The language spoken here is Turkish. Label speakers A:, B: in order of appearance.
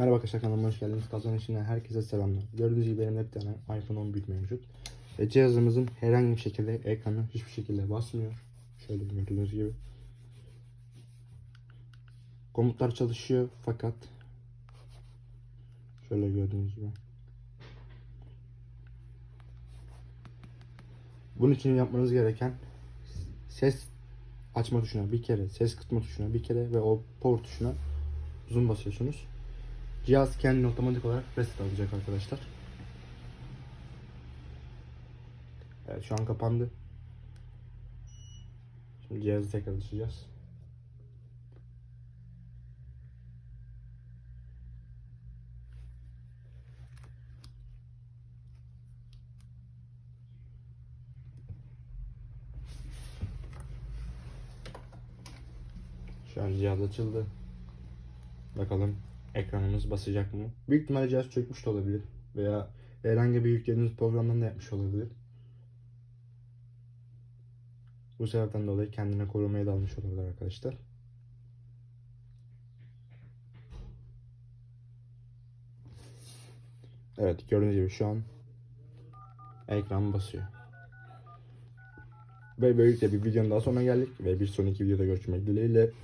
A: Merhaba arkadaşlar kanalıma hoş geldiniz. Kazan içinden herkese selamlar. Gördüğünüz gibi benim bir tane iPhone 11 mevcut. Ve cihazımızın herhangi bir şekilde ekranı hiçbir şekilde basmıyor. Şöyle gördüğünüz gibi. Komutlar çalışıyor fakat şöyle gördüğünüz gibi. Bunun için yapmanız gereken ses açma tuşuna bir kere, ses kısma tuşuna bir kere ve o power tuşuna zoom basıyorsunuz. Cihaz kendini otomatik olarak reset alacak arkadaşlar. Evet şu an kapandı. Şimdi cihazı tekrar açacağız. Şu an cihaz açıldı. Bakalım ekranımız basacak mı? Büyük ihtimalle cihaz çökmüş de olabilir. Veya herhangi bir yüklediğiniz programdan da yapmış olabilir. Bu sebepten dolayı kendine korumaya dalmış olabilir arkadaşlar. Evet gördüğünüz gibi şu an ekran basıyor. Ve böylelikle bir videonun daha sonuna geldik ve bir sonraki videoda görüşmek dileğiyle.